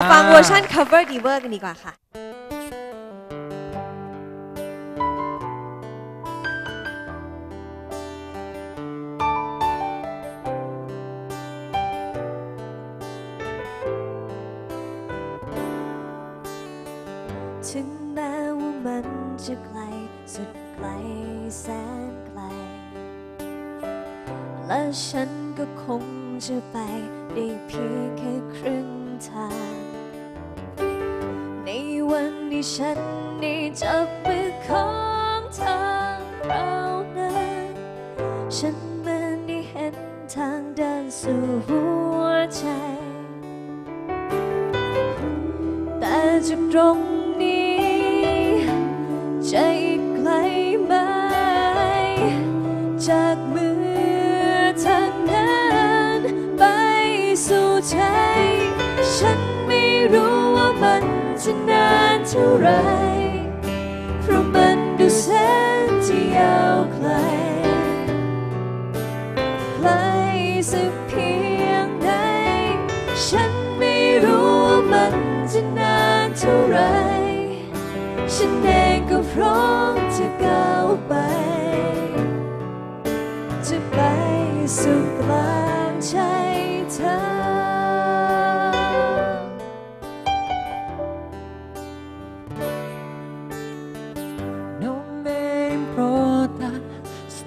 ฟังเวอร์ชัน cover diver กันดีกว่าค่ะถึงแม้ว่ามันจะไกลสุดไกลแสนไกล และฉันก็คงจะไปได้เพียง ฉันได้จับมือของเธอเรานั้นฉันเหมันได้เห็นทางเดินสู่หัวใจ แต่จากตรงนี้ใจไกลไหมจากมือทางนั้นไปสู่ใจ จะนานเท่าไร เพราะมันดูแสนจะยาวไกล ไกลสักเพียงไหนฉันไม่รู้ว่ามันจะนานเท่าไร ฉันเองก็พร้อมจะก้าวไป จะไปสู่กลางใจ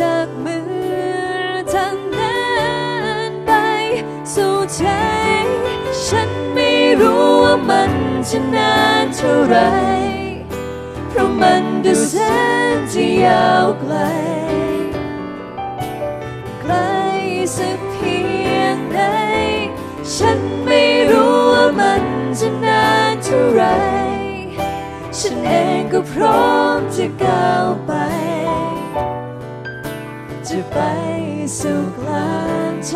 จากมือทางนั้นไปสู่ใจฉันไม่รู้ว่ามันจะนานเท่าไร เพราะมันดูแสนจะยาวไกล ไกลสักเพียงไหนฉันไม่รู้ว่ามันจะนานเท่าไร ฉันเองก็พร้อมจะก้าว ไปสุขลานใจ